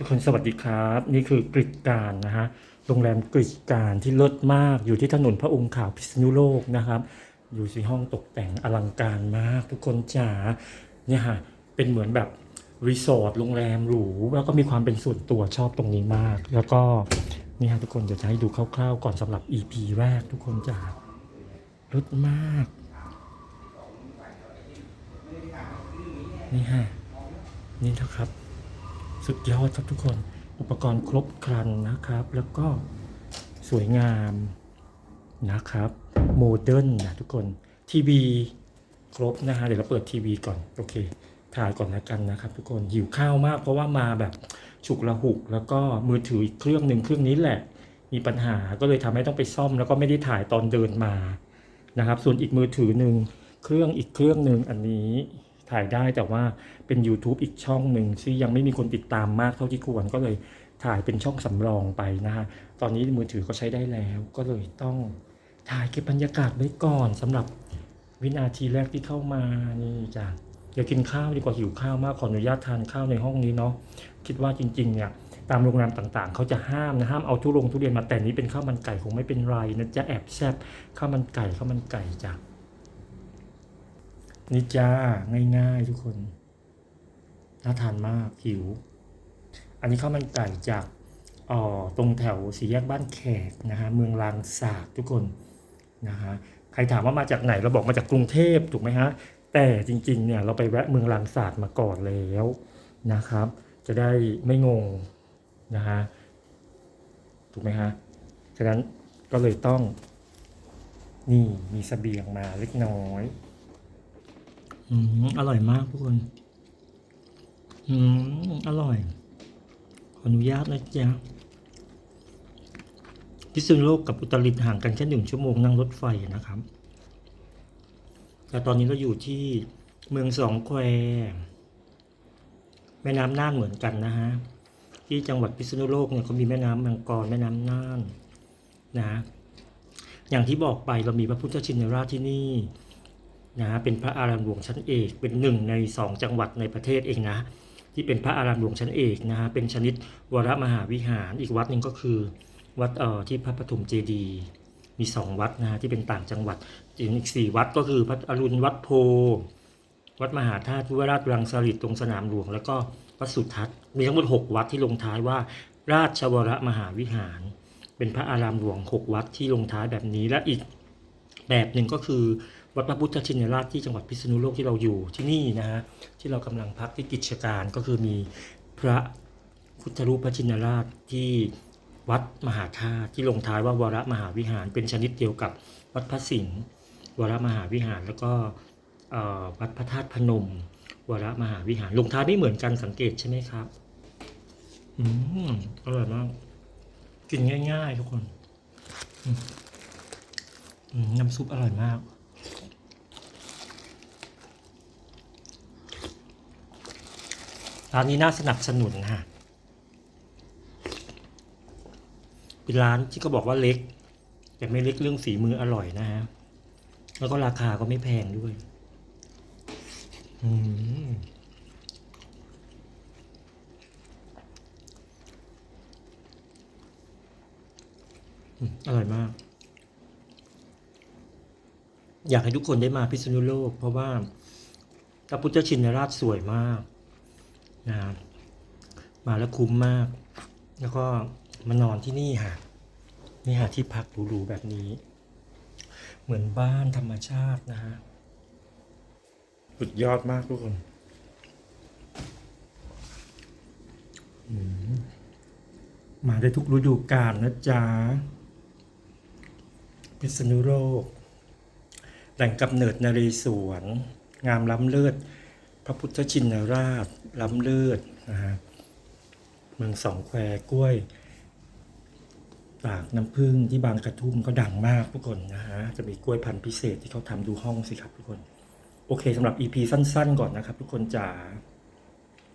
ทุกคนสวัสดีครับ นี่คือกริดการนะฮะโรงแรมกริดการที่เลิศมากอยู่ที่ถนนพระองค์ขาวพิษณุโลกนะครับอยู่ที่ห้องตกแต่งอลังการมาก ทุกคนจ๋าเนี่ยฮะเป็นเหมือนแบบรีสอร์ทโรงแรมหรูแล้วก็มีความเป็นส่วนตัวชอบตรงนี้มาก แล้วก็นี่ฮะทุกคนจะให้ดูคร่าวๆ ก่อนสำหรับ EP แรกทุกคนจ๋าเลิศมากนี่ฮะนี่นะครับ สุดยอดครับทุกคนอุปกรณ์ครบครันนะครับ แล้วก็สวยงามนะครับโมเดิร์นนะทุกคนทีวีครบนะฮะเดี๋ยวเราเปิดทีวีก่อนโอเคถ่ายก่อนนะกันนะครับ ทุกคนหิวข้าวมากเพราะว่ามาแบบฉุกละหุก แล้วก็มือถืออีกเครื่องหนึ่งเครื่องนี้แหละ มีปัญหาก็เลยทำให้ต้องไปซ่อม แล้วก็ไม่ได้ถ่ายตอนเดินมานะครับ ส่วนอีกมือถือหนึ่งเครื่องอีกเครื่องหนึ่งอันนี้ ถ่ายได้แต่ว่าเป็น YouTube อีกช่องหนึ่งที่ยังไม่มีคนติดตามมากเท่าที่ควรก็เลยถ่ายเป็นช่องสำรองไปนะฮะตอนนี้มือถือก็ใช้ได้แล้วก็เลยต้องถ่ายเก็บบรรยากาศไว้ก่อนสำหรับวินาทีแรกที่เข้ามานี่จ้ะเดี๋ยวกินข้าวดีกว่าหิวข้าวมากขออนุญาตทานข้าวในห้องนี้เนาะคิดว่าจริงๆเนี่ยตามโรงแรมต่างๆ เขาจะห้ามนะห้ามเอาทุรงทุเรียนมาแต่นี้เป็นข้าวมันไก่คงไม่เป็นไรนะจะแอบแซบข้าวมันไก่ข้าวมันไก่จ้ะ นี่จ้าง่ายๆทุกคนน่าทานมากหิว อันนี้ข้าวมันไก่จากอ่อตรงแถวสี่แยกบ้านแขกนะฮะเมืองลางสาบทุกคนนะฮะใครถามว่ามาจากไหนเราบอกมาจากกรุงเทพถูกไหมฮะแต่จริงๆเนี่ยเราไปแวะเมืองลางสาบมาก่อนแล้วนะครับ จะได้ไม่งงนะฮะถูกไหมฮะฉะนั้นก็เลยต้องนี่มีเสบียงมาเล็กน้อย อืมอร่อยมากทุกคน อืมอร่อย ขออนุญาตนะจ๊ะพิษณุโลกกับอุตรดิตถ์ห่างกันแค่หนึ่งชั่วโมงนั่งรถไฟนะครับ แต่ตอนนี้เราอยู่ที่เมืองสองแควแม่น้ำน่านเหมือนกันนะฮะ ที่จังหวัดพิษณุโลกเนี่ยเขามีแม่น้ำมังกรแม่น้ำน่านนะ อย่างที่บอกไปเรามีพระพุทธชินราชที่นี่ นะเป็นพระอารามหลวงชั้นเอก เป็นหนึ่งในสองจังหวัดในประเทศเองนะ ที่เป็นพระอารามหลวงชั้นเอกนะฮะเป็นชนิดวรมหาวิหารอีกวัดหนึ่งก็คือวัดเอ่อที่พระปฐมเจดีย์มีสองวัดนะฮะที่เป็นต่างจังหวัดอีกสี่วัดก็คือพระอรุณวัดโพ วัดมหาธาตุวราชรังสฤษตรงสนามหลวง แล้วก็วัดสุทัศน์มีทั้งหมดหกวัดที่ลงท้ายว่า ราชวรมหาวิหาร เป็นพระอารามหลวงหกวัดที่ลงท้ายแบบนี้และอีกแบบหนึ่งก็คือ วัดพระพุทธชินราชที่จังหวัดพิษณุโลกที่เราอยู่ที่นี่นะฮะที่เรากำลังพักที่กิจการก็คือมีพระพุทธรูปพระชินราชที่วัดมหาธาตุที่ลงท้ายว่าวรมหาวิหาร เป็นชนิดเดียวกับวัดพระสิงห์วรมหาวิหารแล้วก็วัดพระธาตุพนม วรมหาวิหาร ลงท้ายไม่เหมือนกันสังเกตใช่ไหมครับอืมอร่อยมากกินง่าย ๆ ทุกคนน้ำซุปอร่อยมาก ร้านนี้น่าสนับสนุนฮะเป็นร้านที่เขาบอกว่าเล็ก แต่ไม่เล็กเรื่องฝีมืออร่อยนะฮะ แล้วก็ราคาก็ไม่แพงด้วย อืมอืมอร่อยมาก อยากให้ทุกคนได้มาพิษณุโลก เพราะว่าพระพุทธชินราชสวยมาก นะครับมาแล้วคุ้มมาก แล้วก็มานอนที่นี่ค่ะนี่ค่ะที่พักหรูๆแบบนี้ เหมือนบ้านธรรมชาตินะฮะสุดยอดมากทุกคนอืมมาได้ทุกฤดูกาลนะจ๊ะพิษณุโลกแหล่งกำเนิดนเรศวรงามล้ำเลิศ พระพุทธชินราช ล้ำเลิศนะฮะเมืองสองแควกล้วยตากน้ำผึ้งที่บางกระทุ่มก็ดังมากทุกคนนะฮะจะมีกล้วยพันธุ์พิเศษที่เขาทำดูห้องสิครับทุกคน โอเคสำหรับ EP สั้นๆ ก่อนนะครับทุกคนจ๋า